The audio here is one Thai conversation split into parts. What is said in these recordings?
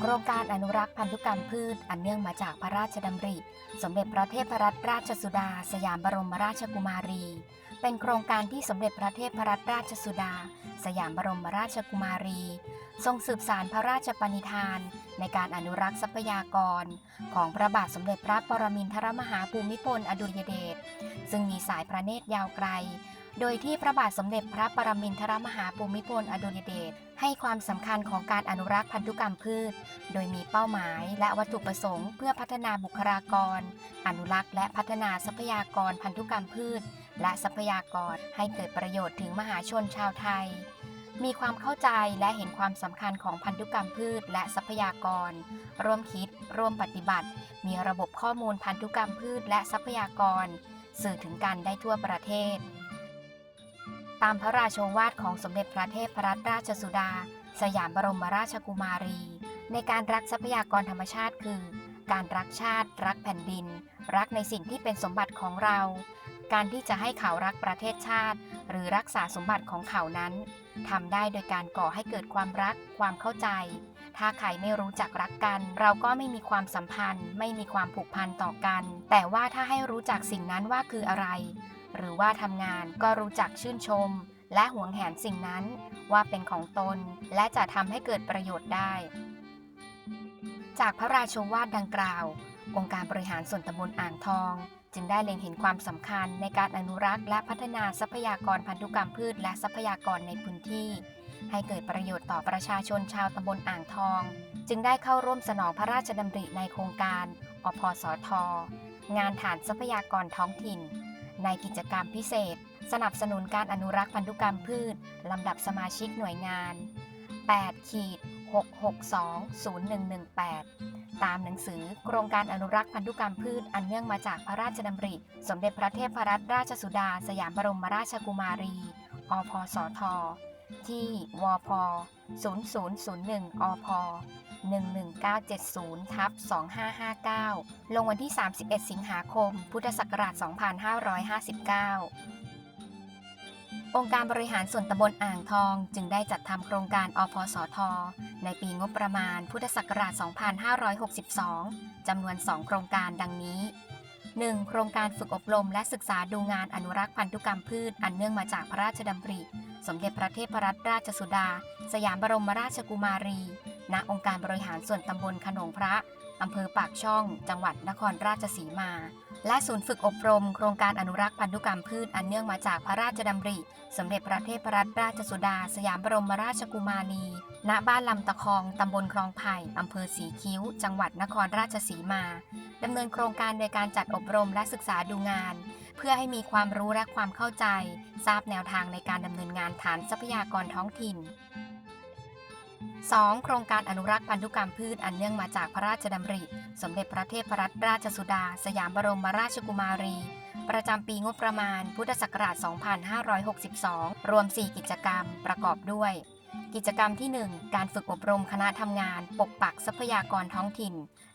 โครงการอนุรักษ์พันธุกรรมพืชอันเนื่องมาจากพระราชดำริ สมเด็จพระเทพรัตนราชสุดา สยามบรมราชกุมารี เป็นโครงการที่สมเด็จพระเทพรัตนราชสุดา สยามบรมราชกุมารี ทรงสืบสารพระราชปณิธาน ในการอนุรักษ์ทรัพยากร ของพระบาทสมเด็จพระปรมินทรมหาภูมิพลอดุลยเดชซึ่งมีสายพระเนตรยาวไกล โดยที่พระบาทสมเด็จพระปรมินทรมหาภูมิพลอดุลยเดชให้ความสำคัญของการอนุรักษ์พันธุกรรมพืช โดยมีเป้าหมายและวัตถุประสงค์เพื่อพัฒนาบุคลากร อนุรักษ์และพัฒนาทรัพยากรพันธุกรรมพืช และทรัพยากรให้เกิดประโยชน์ถึงมหาชนชาวไทย มีความเข้าใจและเห็นความสำคัญของพันธุกรรมพืชและทรัพยากร ร่วมคิด ร่วมปฏิบัติ มีระบบข้อมูลพันธุกรรมพืชและทรัพยากร สื่อถึงกันได้ทั่วประเทศ ตามพระราชโอวาทของสมเด็จพระเทพรัตนราชสุดา สยามบรมราชกุมารี ในการรักทรัพยากรธรรมชาติคือ การรักชาติ รักแผ่นดิน รักในสิ่งที่เป็นสมบัติของเรา การที่จะให้เขารักประเทศชาติ หรือรักษาสมบัติของเขานั้นทำได้โดยการก่อให้เกิดความรักความเข้าใจ ถ้าใครไม่รู้จักรักกัน เราก็ไม่มีความสัมพันธ์ ไม่มีความผูกพันต่อกัน แต่ว่าถ้าให้รู้จักสิ่งนั้นว่าคืออะไร หรือว่าทำงานก็รู้จักชื่นชม และหวงแหนสิ่งนั้นว่าเป็นของตน และจะทำให้เกิดประโยชน์ได้ จากพระราชวาทดังกล่าว องค์การบริหารส่วนตำบลอ่างทอง จึงได้เล็งเห็นความสำคัญในการอนุรักษ์ และพัฒนาทรัพยากรพันธุกรรมพืช และทรัพยากรในพื้นที่ ให้เกิดประโยชน์ต่อประชาชนชาวตำบลอ่างทอง จึงได้เข้าร่วมสนองพระราชดำริในโครงการอพสทงานฐานทรัพยากรท้องถิ่น ในกิจกรรมพิเศษ สนับสนุนการอนุรักษ์พันธุกรรมพืช ลำดับสมาชิกหน่วยงาน 8 ขีด 6620118 ตามหนังสือโครงการอนุรักษ์พันธุกรรมพืช อันเนื่องมาจากพระราชดำริ สมเด็จพระเทพรัตนราชสุดา สยามบรมราชกุมารี อพสท ที่ วพ 0001 อพ 11970ทับ2559 ลงวันที่ 31 สิงหาคม พุทธศักราช 2559องค์การบริหารส่วนตำบลอ่างทองจึงได้จัดทำโครงการอพสท ในปีงบประมาณพุทธศักราช 2562 จำนวน 2 โครงการดังนี้ 1. โครงการฝึกอบรมและศึกษาดูงานอนุรักษ์พันธุกรรมพืช อันเนื่องมาจากพระราชดำริ สมเด็จพระเทพรัตนราชสุดา สยามบรมราชกุมารี ณองค์การบริหารส่วนตำบลขนงพระอำเภอปากช่อง จังหวัดนครราชสีมา และศูนย์ฝึกอบรม โครงการอนุรักษ์พันธุกรรมพืชอันเนื่องมาจากพระราชดำริ สมเด็จพระเทพรัตนราชสุดา สยามบรมราชกุมารี ณ บ้านลำตะคอง ตำบลคลองไผ่อำเภอสีคิ้ว จังหวัดนครราชสีมา ดำเนินโครงการโดยการจัดอบรมและศึกษาดูงาน เพื่อให้มีความรู้และความเข้าใจ ทราบแนวทางในการดำเนินงานฐานทรัพยากรท้องถิ่น 2. โครงการอนุรักษ์พันธุกรรมพืชอันเนื่องมาจากพระราชดำริ สมเด็จพระเทพรัตนราชสุดา สยามบรมราชกุมารี ประจำปีงบประมาณ พุทธศักราช 2562 รวม 4 กิจกรรมประกอบด้วย กิจกรรมที่ 1 การฝึกอบรมคณะทำงาน ปกปักทรัพยากรท้องถิ่น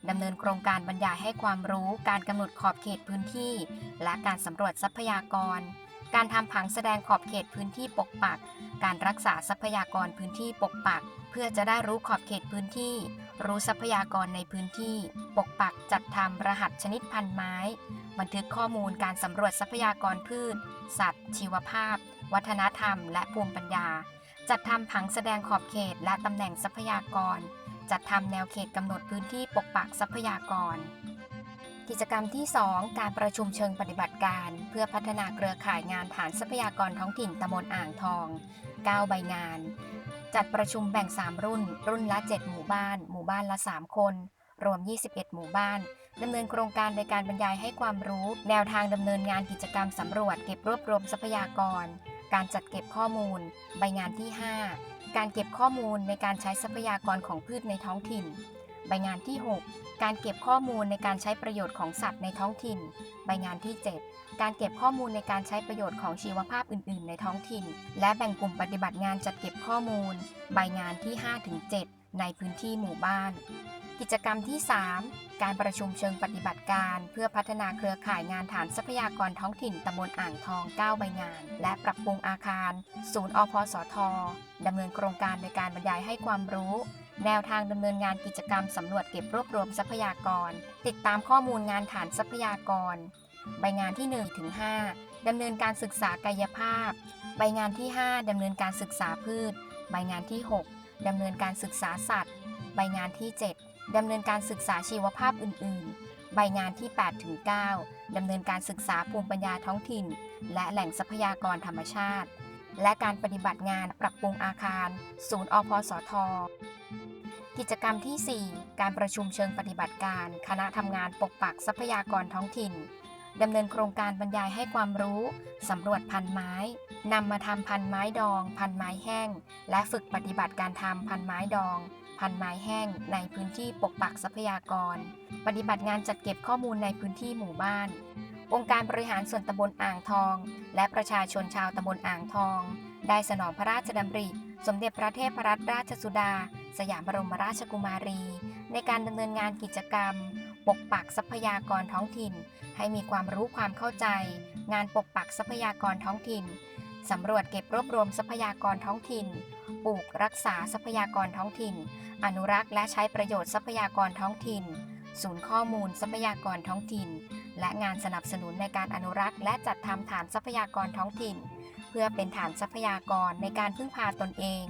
ดำเนินโครงการบรรยายให้ความรู้ การกำหนดขอบเขตพื้นที่ และการสำรวจทรัพยากร การทำผังแสดงขอบเขตพื้นที่ปกปัก การรักษาทรัพยากรพื้นที่ปกปัก เพื่อจะได้รู้ขอบเขตพื้นที่ รู้ทรัพยากรในพื้นที่ ปกปักจัดทำรหัสชนิดพันธุ์ไม้ บันทึกข้อมูลการสำรวจทรัพยากรพืช สัตว์ ชีวภาพ วัฒนธรรม และภูมิปัญญา จัดทำผังแสดงขอบเขตและตำแหน่งทรัพยากร จัดทำแนวเขตกำหนดพื้นที่ปกปักทรัพยากรกิจกรรมที่ 2 การประชุมเชิงปฏิบัติการ เพื่อพัฒนาเครือข่ายงานฐานทรัพยากรท้องถิ่นตำบลอ่างทอง 9 ใบงาน จัดประชุมแบ่ง 3 รุ่น รุ่นละ 7 หมู่บ้าน หมู่บ้านละ 3 คน รวม 21 หมู่บ้านดำเนินโครงการโดยการบรรยายให้ความรู้ แนวทางดำเนินงานกิจกรรมสำรวจ เก็บรวบรวมทรัพยากร การจัดเก็บข้อมูล ใบงานที่ 5 การเก็บข้อมูลในการใช้ทรัพยากรของพืชในท้องถิ่น ใบงานที่ 6 การเก็บข้อมูลในการใช้ประโยชน์ของสัตว์ในท้องถิ่น ใบงานที่ 7 การเก็บข้อมูลในการใช้ประโยชน์ของชีวภาพอื่น ๆ ในท้องถิ่น และแบ่งกลุ่มปฏิบัติงานจัดเก็บข้อมูล ใบงานที่ 5-7 ในพื้นที่หมู่บ้าน กิจกรรมที่ 3 การประชุมเชิงปฏิบัติการ เพื่อพัฒนาเครือข่ายงานฐานทรัพยากรท้องถิ่นตำบลอ่างทอง 9 ใบงาน และปรับปรุงอาคาร ศูนย์อพสทดำเนินโครงการในการบรรยายให้ความรู้ แนวทางดำเนินงานกิจกรรมสำรวจเก็บรวบรวมทรัพยากร ติดตามข้อมูลงานฐานทรัพยากร ใบงานที่1ถึง5ดำเนินการศึกษากายภาพ ใบงานที่ 5ดำเนินการศึกษาพืช ใบงานที่ 6ดำเนินการศึกษาสัตว์ ใบงานที่ 7ดำเนินการศึกษาชีวภาพอื่น ๆ ใบงานที่8ถึง9ดำเนินการศึกษาภูมิปัญญาท้องถิ่น และแหล่งทรัพยากรธรรมชาติ และการปฏิบัติงานปรับปรุงอาคาร ศูนย์อพสท กิจกรรมที่ 4 การประชุมเชิงปฏิบัติการ คณะทำงานปกปักทรัพยากรท้องถิ่นดำเนินโครงการบรรยายให้ความรู้สำรวจพันไม้นำมาทำพันไม้ดอง พันไม้แห้ง และฝึกปฏิบัติการทำพันไม้ดอง พันไม้แห้ง ในพื้นที่ปกปักทรัพยากร ปฏิบัติงานจัดเก็บข้อมูลในพื้นที่หมู่บ้าน องค์การบริหารส่วนตำบลอ่างทอง และประชาชนชาวตำบลอ่างทอง ได้สนองพระราชดำริ สมเด็จพระเทพรัตนราชสุดา สยามบรมราชกุมารี ในการดำเนินงานกิจกรรม ปกปักทรัพยากรท้องถิ่น ให้มีความรู้ความเข้าใจ งานปกปักทรัพยากรท้องถิ่นสำรวจเก็บรวบรวมทรัพยากรท้องถิ่น ปลูกรักษาทรัพยากรท้องถิ่น อนุรักษ์และใช้ประโยชน์ทรัพยากรท้องถิ่น ศูนย์ข้อมูลทรัพยากรท้องถิ่น และงานสนับสนุนในการอนุรักษ์ และจัดทำฐานทรัพยากรท้องถิ่น เพื่อเป็นฐานทรัพยากรในการพึ่งพาตนเอง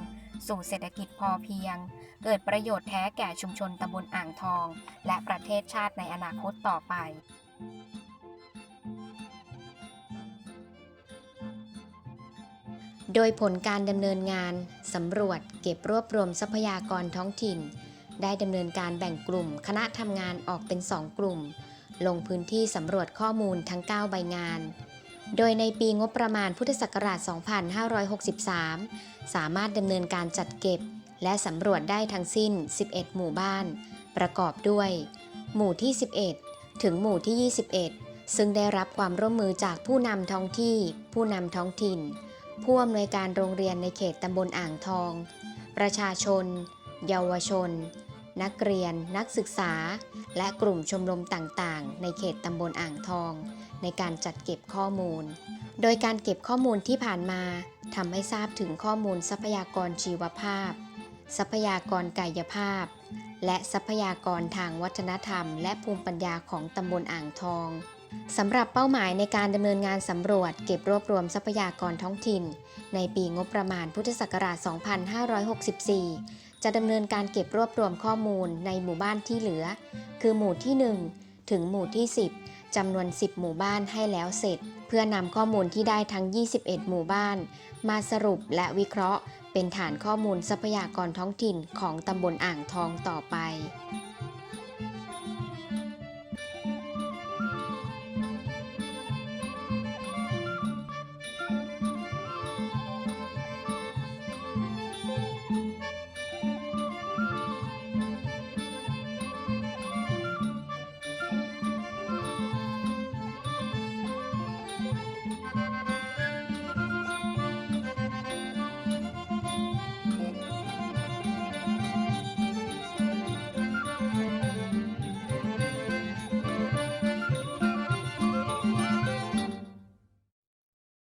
สู่เศรษฐกิจพอเพียง เกิดประโยชน์แท้แก่ชุมชนตำบลอ่างทอง และประเทศชาติในอนาคตต่อไปโดยผลการดำเนินงานสำรวจเก็บรวบรวมทรัพยากรท้องถิ่น ได้ดำเนินการแบ่งกลุ่ม คณะทำงานออกเป็น 2 กลุ่ม ลงพื้นที่สำรวจข้อมูลทั้ง 9 ใบงาน โดยในปีงบประมาณพุทธศักราช 2563 สามารถดำเนินการจัดเก็บ และสำรวจได้ทั้งสิ้น 11 หมู่บ้าน ประกอบด้วย หมู่ที่ 11 ถึงหมู่ที่ 21 ซึ่งได้รับความร่วมมือจากผู้นำท้องที่ ผู้นำท้องถิ่น ผู้อำนวยการโรงเรียนในเขตตำบลอ่างทอง ประชาชน เยาวชน นักเรียน นักศึกษา และกลุ่มชมรมต่างๆ ในเขตตำบลอ่างทอง ในการจัดเก็บข้อมูล โดยการเก็บข้อมูลที่ผ่านมาทำให้ทราบถึงข้อมูลทรัพยากรชีวภาพ ทรัพยากรกายภาพ และทรัพยากรทางวัฒนธรรม และภูมิปัญญาของตำบลอ่างทองสำหรับเป้าหมายในการดำเนินงานสำรวจ เก็บรวบรวมทรัพยากรท้องถิ่น ในปีงบประมาณพุทธศักราช 2564 จะดำเนินการเก็บรวบรวมข้อมูลในหมู่บ้านที่เหลือ คือหมู่ที่ 1 ถึงหมู่ที่ 10จำนวน 10 หมู่บ้านให้แล้วเสร็จ เพื่อนำข้อมูลที่ได้ทั้ง 21 หมู่บ้าน มาสรุปและวิเคราะห์ เป็นฐานข้อมูลทรัพยากรท้องถิ่นของตำบลอ่างทองต่อไป